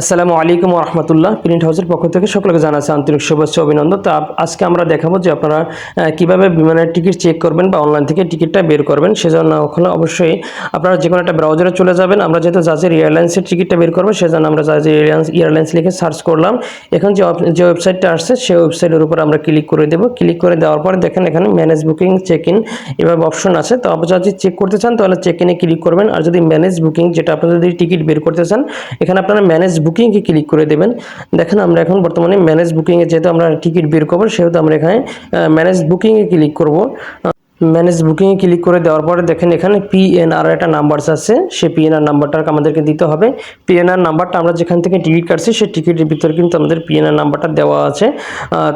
আসসালামু আলাইকুম রহমতুল্লাহ। প্রিন্ট হাউসের পক্ষ থেকে সকলকে জানাচ্ছি আন্তরিক শুভেচ্ছা অভিনন্দন। তো আজকে আমরা দেখাবো যে আপনারা কীভাবে বিমানের টিকিট চেক করবেন বা অনলাইন থেকে টিকিটটা বের করবেন। সেজন্য ওখানে অবশ্যই আপনারা যে কোনো একটা ব্রাউজারে চলে যাবেন। আমরা যেহেতু জাজের এয়ারলাইন্সের টিকিটটা বের করব, সেজন্য আমরা জাজের এয়ারলাইন্স এয়ারলাইন্স লিখে সার্চ করলাম। এখন যে যে ওয়েবসাইটটা আসছে, সেই ওয়েবসাইটের উপর আমরা ক্লিক করে দেবো। ক্লিক করে দেওয়ার পরে দেখেন এখানে ম্যানেজ বুকিং চেক ইন এভাবে অপশন আছে। তো আপনি যদি চেক করতে চান, তাহলে চেক ইনে ক্লিক করবেন। আর যদি ম্যানেজ বুকিং, যেটা আপনারা যদি টিকিট বের করতে চান, এখানে আপনারা ম্যানেজ বুকিংকে ক্লিক করে দেবেন। দেখেন আমরা এখন বর্তমানে ম্যানেজ বুকিংয়ে যেহেতু আমরা টিকিট বের করব, সেহেতু আমরা এখানে ম্যানেজ বুকিংয়ে ক্লিক করব। ম্যানেজ বুকিংয়ে ক্লিক করে দেওয়ার পরে দেখেন এখানে পিএনআর একটা নাম্বারস আছে। সেই পিএনআর নাম্বারটা আমাদেরকে দিতে হবে। পিএনআর নাম্বারটা আমরা যেখান থেকে টিকিট কাটছি, সেই টিকিটের ভিতরে কিন্তু আমাদের পিএনআর নাম্বারটা দেওয়া আছে।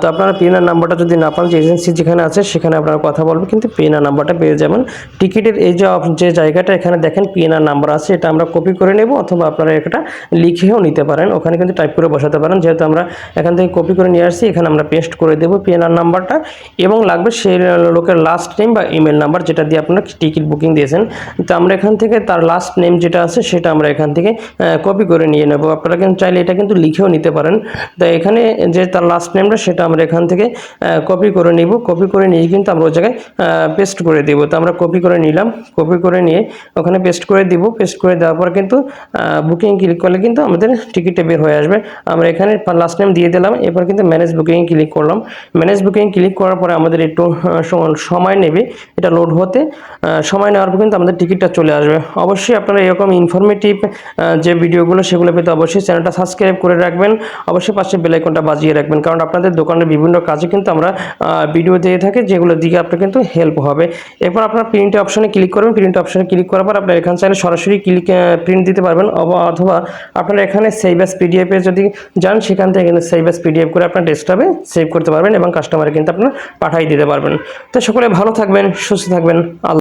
তো আপনারা পিএনআর নাম্বারটা যদি না পান, যে এজেন্সি যেখানে আছে, সেখানে আপনারা কথা বলবেন। কিন্তু পিএনআর নাম্বারটা পেয়ে যাবেন। টিকিটের এই যে যে জায়গাটা, এখানে দেখেন পিএনআর নাম্বার আছে। এটা আমরা কপি করে নেব অথবা আপনারা এটা লিখেও নিতে পারেন। ওখানে কিন্তু টাইপ করে বসাতে পারেন। যেহেতু আমরা এখান থেকে কপি করে নিয়ে আসছি, এখানে আমরা পেস্ট করে দেবো পিএনআর নাম্বারটা এবং লাগবে সেই লোকের লাস্ট নেম বা ইমেল নাম্বার যেটা দিয়ে আপনারা টিকিট বুকিং দিয়েছেন। তো আমরা এখান থেকে তার লাস্ট নেম যেটা আছে সেটা আমরা এখান থেকে কপি করে নিয়ে নেব। আপনারা কিন্তু চাইলে এটা কিন্তু লিখেও নিতে পারেন। তো এখানে যে তার লাস্ট নেমটা সেটা আমরা এখান থেকে কপি করে নিব। কপি করে নিয়ে কিন্তু আমরা ওই জায়গায় পেস্ট করে দিব। তো আমরা কপি করে নিলাম। কপি করে নিয়ে ওখানে পেস্ট করে দিব। পেস্ট করে দেওয়ার পর কিন্তু বুকিং ক্লিক করলে কিন্তু আমাদের টিকিটটা বের হয়ে আসবে। আমরা এখানে লাস্ট নেম দিয়ে দিলাম। এরপর কিন্তু ম্যানেজ বুকিং ক্লিক করলাম। ম্যানেজ বুকিং ক্লিক করার পরে আমাদের একটু সম- সময় নেবে। এটা লোড হতে সময় নেওয়ার পর কিন্তু আমাদের টিকিটটা চলে আসবে। অবশ্যই আপনারা এরকম ইনফরমেটিভ যে ভিডিওগুলো সেগুলো পেতে অবশ্যই চ্যানেলটা সাবস্ক্রাইব করে রাখবেন। অবশ্যই পাশে বেলাইকনটা বাজিয়ে রাখবেন, কারণ আপনাদের দোকানের বিভিন্ন কাজে কিন্তু আমরা ভিডিও দিয়ে থাকি, যেগুলো দিকে আপনার কিন্তু হেল্প হবে। এরপর আপনার প্রিন্ট অপশনে ক্লিক করবেন প্রিন্ট অপশনে ক্লিক করার পর আপনার এখান চাইলে সরাসরি ক্লিক প্রিন্ট দিতে পারবেন অথবা আপনারা এখানে সেভ এস পিডিএফে যদি যান, সেখান থেকে কিন্তু সেভ এস পিডিএফ করে আপনার ডেস্কটপে সেভ করতে পারবেন এবং কাস্টমারে কিন্তু আপনার পাঠিয়ে দিতে পারবেন। তো সকলে ভালো থাকবেন সুস্থ থাকবেন। আল্লাহ